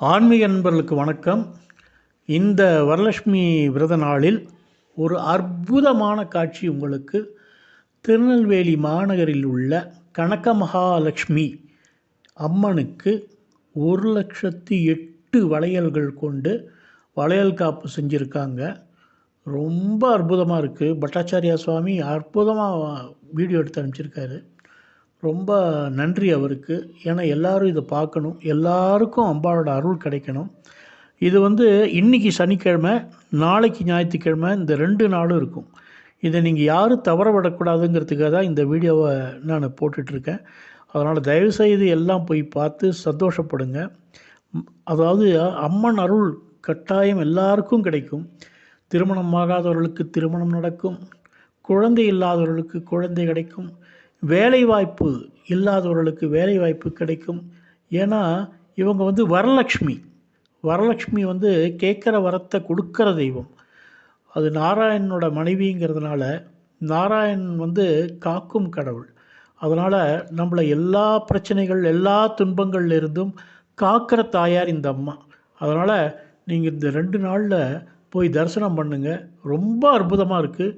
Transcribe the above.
ஆன்மீக நண்பர்களுக்கு வணக்கம். இந்த வரலட்சுமி விரத நாளில் ஒரு அற்புதமான காட்சி உங்களுக்கு திருநெல்வேலி மாநகரில் உள்ள கனக மகாலட்சுமி அம்மனுக்கு ஒரு லட்சத்தி எட்டு வளையல்கள் கொண்டு வளையல் காப்பு செஞ்சுருக்காங்க. ரொம்ப அற்புதமாக இருக்குது பட்டாச்சாரியா சுவாமி அற்புதமாக வீடியோ எடுத்து அனுப்பிச்சிருக்காரு. ரொம்ப நன்றி அவருக்கு. ஏன்னா எல்லாரும் இதை பார்க்கணும். எல்லாருக்கும் அம்பாவோட அருள் கிடைக்கணும். இது வந்து இன்றைக்கி சனிக்கிழமை நாளைக்கு ஞாயிற்றுக்கிழமை இந்த ரெண்டு நாளும் இருக்கும். இதை நீங்கள் யாரும் தவற விடக்கூடாதுங்கிறதுக்காக தான் இந்த வீடியோவை நான் போட்டுட்ருக்கேன். அதனால் தயவுசெய்து எல்லாம் போய் பார்த்து சந்தோஷப்படுங்க. அதாவது அம்மன் அருள் கட்டாயம் எல்லாருக்கும் கிடைக்கும். திருமணம் ஆகாதவர்களுக்கு திருமணம் நடக்கும். குழந்தை இல்லாதவர்களுக்கு குழந்தை கிடைக்கும். வேலைவாய்ப்பு இல்லாதவர்களுக்கு வேலைவாய்ப்பு கிடைக்கும். ஏன்னா இவங்க வந்து வரலக்ஷ்மி வரலக்ஷ்மி வந்து கேட்குற வரத்தை கொடுக்குற தெய்வம். அது நாராயணனோட மனைவிங்கிறதுனால நாராயணன் வந்து காக்கும் கடவுள். அதனால் நம்மளை எல்லா பிரச்சனைகள் எல்லா துன்பங்கள்ல இருந்தும் காக்கிற தாயார் இந்த அம்மா. அதனால் நீங்கள் இந்த ரெண்டு நாளில் போய் தரிசனம் பண்ணுங்கள் ரொம்ப அற்புதமாக இருக்குது